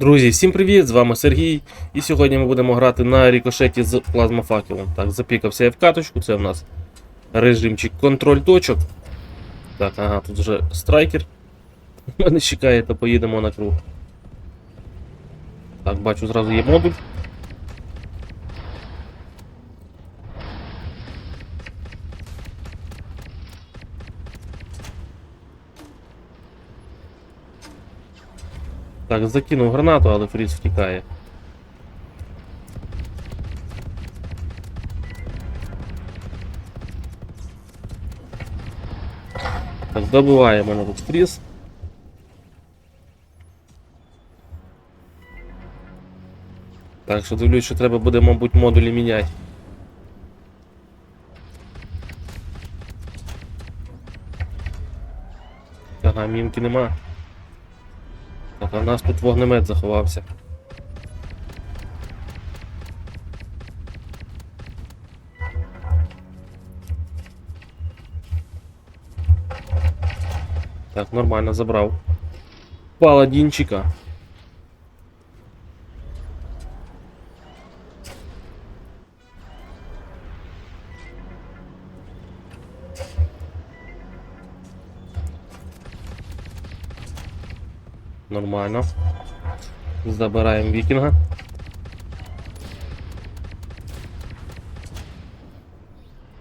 Друзі, всім привіт! З вами Сергій. І сьогодні ми будемо грати на рікошеті з плазмофакелом. Так, запікався я в каточку, це в нас режимчик контроль точок. Так, ага, тут вже страйкер. Мене чекає, то поїдемо на круг. Так, бачу, зразу є модуль. Так, закинув гранату, але фріз втікає. Так, добиває мене тут фріз. Так, що дивлюсь, що треба буде, мабуть, модулі міняти. Ага, мінки нема. Так, а в нас тут вогнемет заховався. Так, нормально забрав. Паладінчика. Нормально. Забираємо вікінга.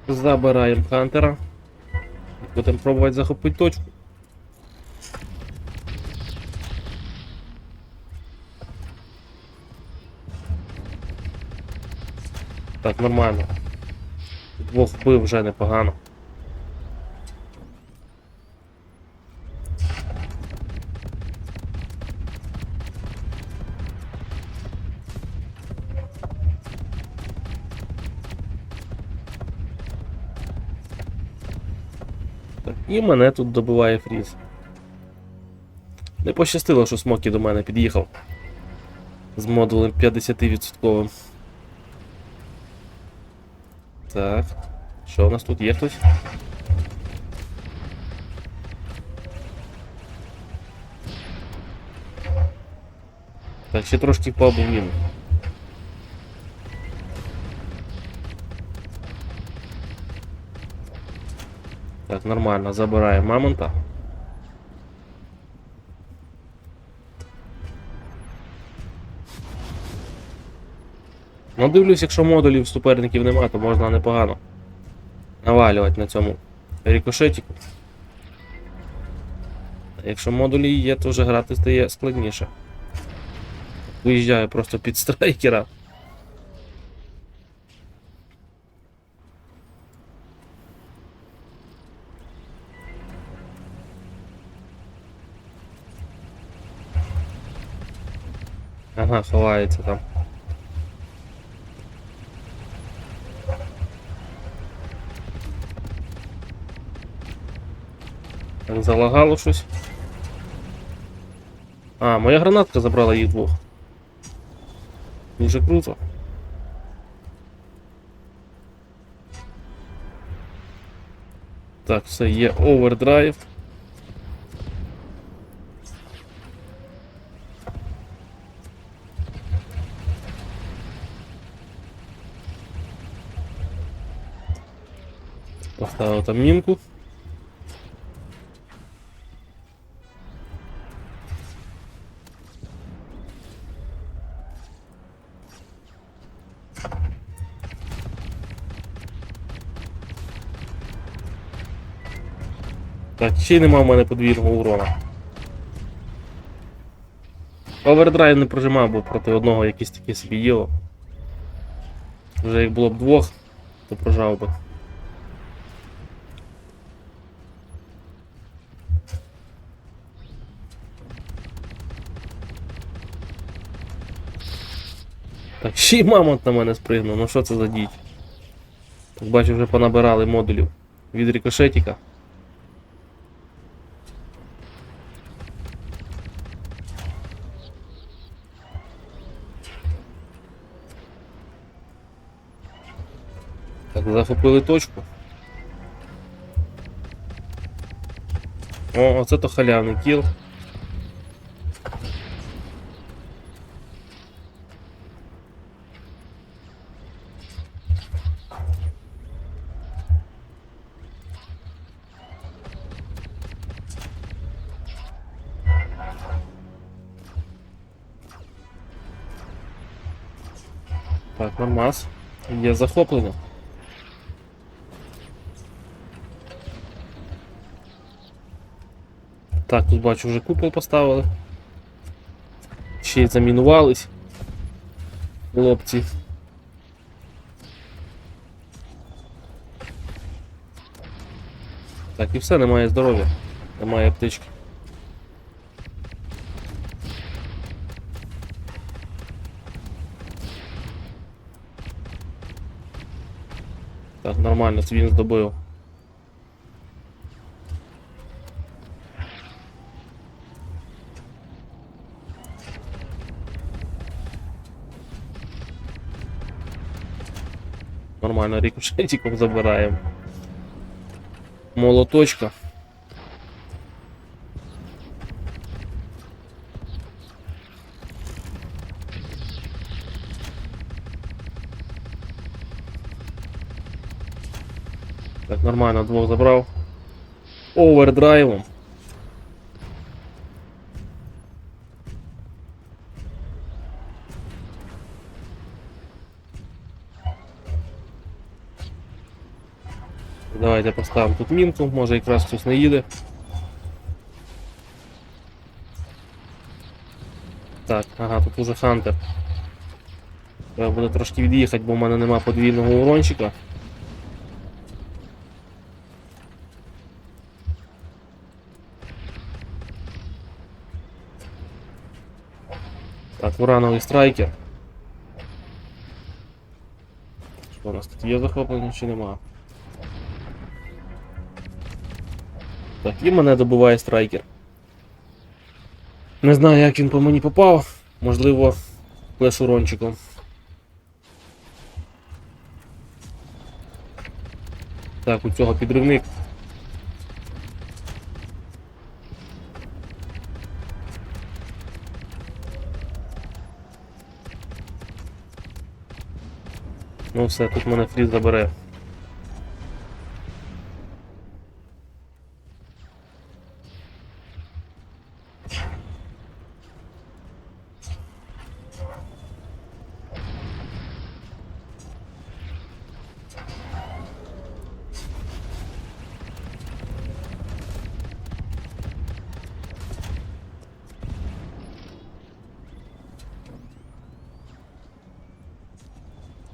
Забираємо хантера. Будемо пробувати захопити точку. Так, нормально. Двох вбив вже непогано. І мене тут добиває фріз. Не пощастило, що Смокі до мене під'їхав. З модулем 50%. Так. Що у нас тут є хтось? Так, ще трошки побув Так, нормально, забираємо мамонта. Ну, дивлюсь, якщо модулів суперників нема, то можна непогано навалювати на цьому рікошетіку. Якщо модулі є, то вже грати стає складніше. Виїжджаю просто під страйкера. Ага, ховається там. Залагало щось. А, моя гранатка забрала їх двох. Дуже круто. Так, все, є овердрайв. Поставив там мінку. Так, ще й нема в мене подвійного урона. Овердрайв не прожимав, бо проти одного якісь такі собі діло. Вже як було б двох, то прожав би. Так, ще й мамонт на мене спригнув, ну що це за діть? Так бачу, вже понабирали модулів від рикошетіка. Так, захопили точку. О, оце то халявний кіл. Так, нормас. Є захоплення. Так, тут бачу, вже купол поставили. Ще й замінувались. Хлопці. Так, і все, немає здоров'я. Немає аптечки. Так, нормально, свін здобив. Нормально, рикошетиком забираємо. Молоточка. Так, нормально, двох забрав. Овердрайвом. Давайте поставимо тут мінку, може якраз хтось не їде. Так, ага, тут уже Хантер. Треба буде трошки від'їхати, бо в мене нема подвійного урончика. Так, урановий страйкер. Що у нас тут є захоплення чи нема? Так, і мене добиває страйкер. Не знаю, як він по мені попав. Можливо, плешурончиком. Так, у цього підривник. Ну тут мене фріз забере.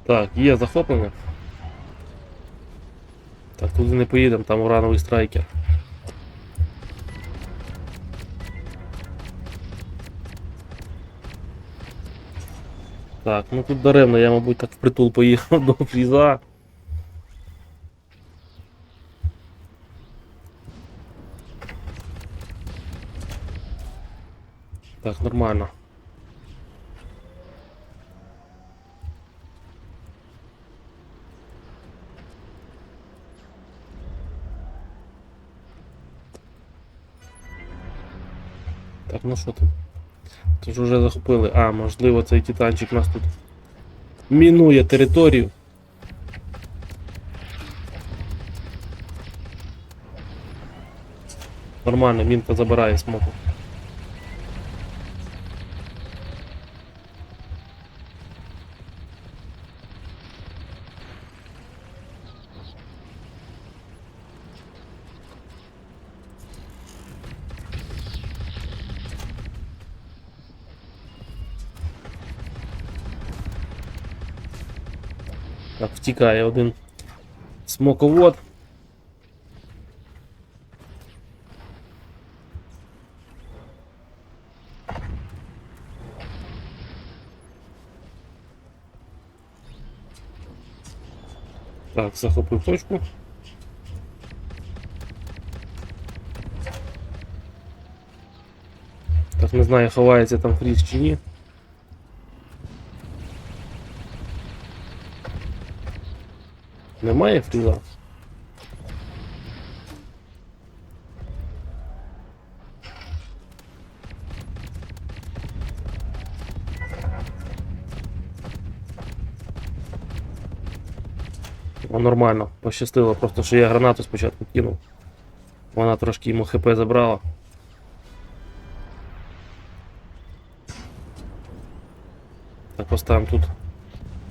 Так, є захоплення. Так, туди не поїдемо, там урановий страйкер. Так, ну тут даремно, я, мабуть, так впритул поїхав до фріза. Так, нормально. Так, ну що там? Тож вже захопили. А, можливо, цей титанчик нас тут мінує територію. Нормально, мінка забирає смоку. Так, втікає один смоковод. Так, захопив точку. Так, не знаю, ховається там фріз чи ні. Немає фріза? Нормально, пощастило, просто що я гранату спочатку кинув. Вона трошки йому хп забрала. Так, поставимо тут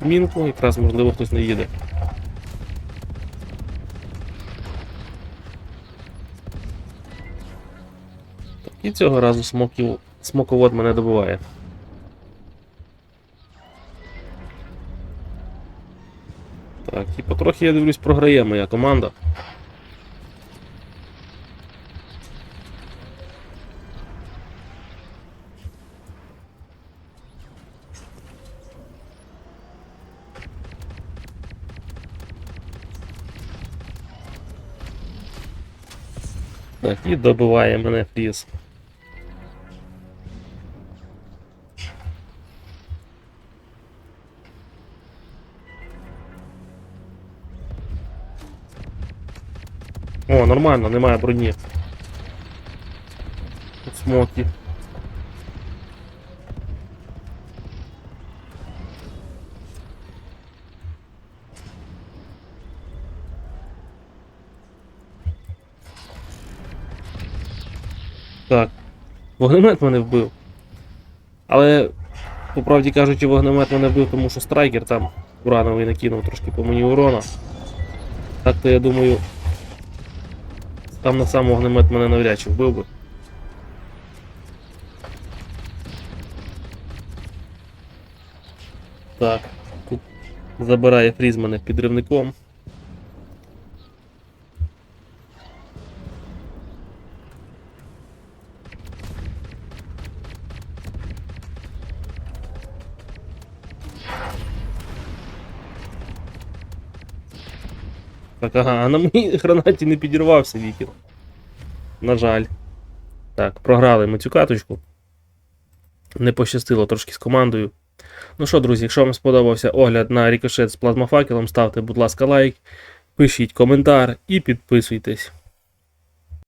мінку, якраз можливо хтось не їде. І цього разу смоків, смоковод мене добиває. Так, і потрохи я дивлюсь, програє моя команда. Так, і добиває мене фріз. О, нормально, немає броні. Тут смоки. Так. Вогнемет мене вбив. Але, по правді кажучи, вогнемет мене вбив, тому що страйкер там урановий накинув трошки по мені урона. Так то я думаю. Там на сам огнемет мене навряд чи вбив би. Так, тут забирає фріз мене підривником. Так, ага, а на моїй гранаті не підірвався вікінг. На жаль. Так, програли ми цю каточку. Не пощастило трошки з командою. Ну що, друзі, якщо вам сподобався огляд на рікошет з плазмофакелом, ставте, будь ласка, лайк, пишіть коментар і підписуйтесь.